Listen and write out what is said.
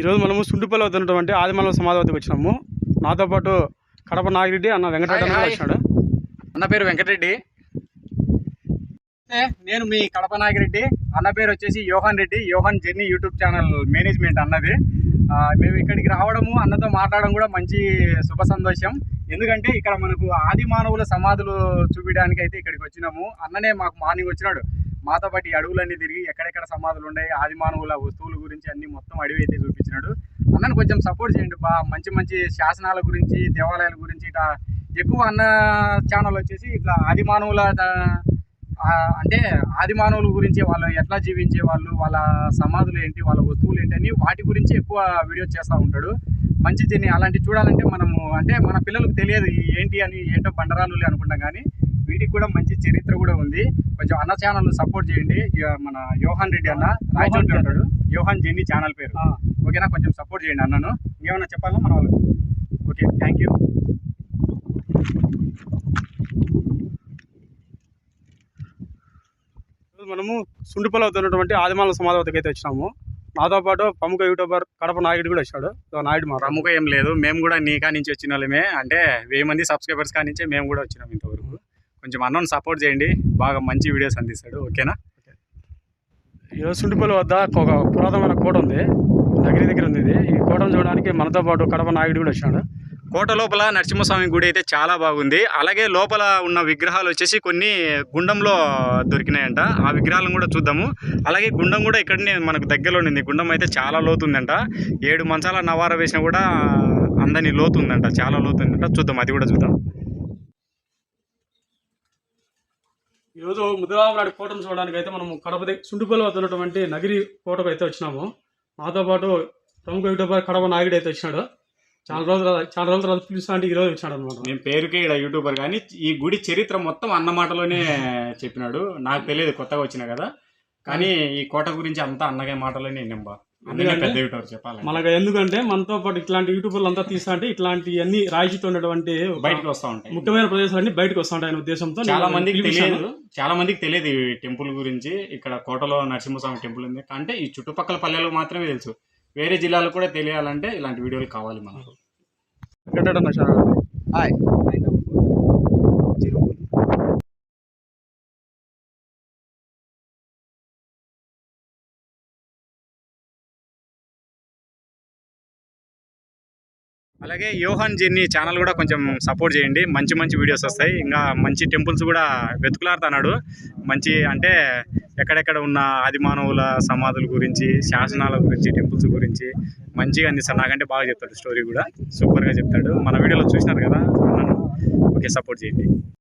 ఈరోజు మనము సుండుపల్లి వద్దున్నటువంటి ఆదిమల సమాధి వద్దకు వచ్చినాము. నాతో పాటు కడప నాగిరెడ్డి అన్న వెంకటరెడ్డి అన్న వచ్చినాడు. అన్న పేరు వెంకటరెడ్డి. నేను మీ కడప నాగిరెడ్డి అన్న పేరు వచ్చేసి యోహన్ రెడ్డి యోహన్ జెర్నీ యూట్యూబ్ ఛానల్ మేనేజ్మెంట్ అన్నది. మేము ఇక్కడికి రావడము అన్నతో మాట్లాడడం కూడా మంచి శుభ సంతోషం ఎందుకంటే ఇక్కడ మనకు ఆది మానవుల సమాధులు చూపించడానికి అయితే ఇక్కడికి వచ్చినాము. అన్ననే మాకు మార్నింగ్ వచ్చినాడు. మాతో పాటు అడవులన్నీ తిరిగి ఎక్కడెక్కడ సమాధులు ఉన్నాయి ఆది మానవుల వస్తువుల గురించి అన్ని మొత్తం అడవి అయితే చూపించినాడు. అన్నను కొంచెం సపోర్ట్ చేయండి బా మంచి మంచి శాసనాల గురించి దేవాలయాల గురించి ఇట్లా ఎక్కువ అన్న ఛానల్ వచ్చేసి ఇట్లా ఆది మానవుల అంటే ఆది మానవుల గురించి వాళ్ళు ఎట్లా జీవించే వాళ్ళు వాళ్ళ సమాధులు ఏంటి వాళ్ళ వస్తువులు ఏంటి అని వాటి గురించి ఎక్కువ వీడియో చేస్తూ ఉంటాడు. మంచి జర్నీ అలాంటి చూడాలంటే మనము అంటే మన పిల్లలకు తెలియదు ఏంటి అని ఏంటో బండరాలు అనుకుంటాం కానీ వీటికి కూడా మంచి చరిత్ర కూడా ఉంది. కొంచెం అన్న ఛానల్ సపోర్ట్ చేయండి. మన యోహాన్ రెడ్డి అన్న రాయచోటి ఉంటాడు. యోహాన్ జెన్నీ ఛానల్ పేరు. ఓకేనా? కొంచెం సపోర్ట్ చేయండి అన్నను. ఇంకేమైనా చెప్పాలా మన వాళ్ళకి? ఓకే థ్యాంక్ యూ మనము సుండుపల్లి వద్దున్నటువంటి ఆదిమాల సమాధి వద్దకు అయితే వచ్చినాము. నాతో పాటు ప్రముఖ యూట్యూబర్ కడప నాయుడు కూడా వచ్చాడు. నాయుడు మా ప్రముఖ ఏం లేదు. మేము కూడా నీ నుంచి వచ్చిన వాళ్ళమే. అంటే వెయ్యి మంది సబ్స్క్రైబర్స్ కా నుంచే మేము కూడా వచ్చినాం ఇంతవరకు. కొంచెం అన్నను సపోర్ట్ చేయండి. బాగా మంచి వీడియోస్ అందిస్తాడు. ఓకేనా? ఈరోజు సుండుపల్లి వద్ద ఒక పురాతనమైన కోట ఉంది. నగిరి దగ్గర ఉంది ఇది. ఈ కోటను చూడడానికి మనతో పాటు కడప నాయుడు కూడా వచ్చాడు. కోట లోపల నరసింహస్వామి గుడి అయితే చాలా బాగుంది. అలాగే లోపల ఉన్న విగ్రహాలు వచ్చేసి కొన్ని గుండంలో దొరికినాయంట. ఆ విగ్రహాలను కూడా చూద్దాము. అలాగే గుండం కూడా ఇక్కడనే మనకు దగ్గరలో ఉంది. గుండం అయితే చాలా లోతు ఉందంట ఏడు మంచాల నవార వేసినా కూడా అందని లోతు ఉందంట చాలా లోతు ఉందంట చూద్దాం. అది కూడా చూద్దాం. ఈరోజు ముద్రబాబు నాయుడు కోటను చూడడానికి అయితే మనం కడప దగ్గర వద్ద ఉన్నటువంటి నగిరి కోటకు అయితే వచ్చినాము. మాతో పాటు ప్రముఖ యూట్యూబర్ కడప నాయుడు అయితే వచ్చినాడు. చాలా రోజులు చాలా రోజుల తర్వాత పిలుస్తా అంటే ఈరోజు వచ్చాడు అనమాట నేను పేరుకే ఇక్కడ యూట్యూబర్ కానీ ఈ గుడి చరిత్ర మొత్తం అన్నమాటలోనే చెప్పినాడు. నాకు తెలియదు కొత్తగా వచ్చిన కదా. కానీ ఈ కోట గురించి అంతా అన్నగా మాటలోనే నింబా మనకు ఎందుకంటే మనతో పాటు ఇట్లాంటి యూట్యూబర్లు అంతా తీస్తా అంటే ఇట్లాంటి అన్ని రాయితీతో ఉన్నటువంటి బయటకు వస్తూ ఉంటాయి. ముఖ్యమైన ప్రదేశాలన్నీ బయటకు వస్తా ఉంటాయనే ఉద్దేశంతో చాలా మందికి. తెలియదు. చాలా మందికి తెలియదు ఈ టెంపుల్ గురించి. ఇక్కడ కోటలో నరసింహస్వామి టెంపుల్ ఉంది. అంటే ఈ చుట్టుపక్కల పల్లెలకు మాత్రమే తెలుసు. వేరే జిల్లాలకు కూడా తెలియాలంటే ఇలాంటి వీడియోలు కావాలి మనకు. హాయ్ అలాగే యోహాన్ జర్నీ ఛానల్ కూడా కొంచెం సపోర్ట్ చేయండి. మంచి మంచి వీడియోస్ వస్తాయి. ఇంకా మంచి టెంపుల్స్ కూడా వెతుకులాడుతున్నాడు. మంచి అంటే ఎక్కడెక్కడ ఉన్న ఆదిమానవుల సమాధుల గురించి శాసనాల గురించి టెంపుల్స్ గురించి మంచిగా అందిస్తాడు నాకంటే బాగా చెప్తాడు స్టోరీ కూడా. సూపర్గా చెప్తాడు. మన వీడియోలో చూసినారు కదా అన్నాను. ఓకే సపోర్ట్ చేయండి.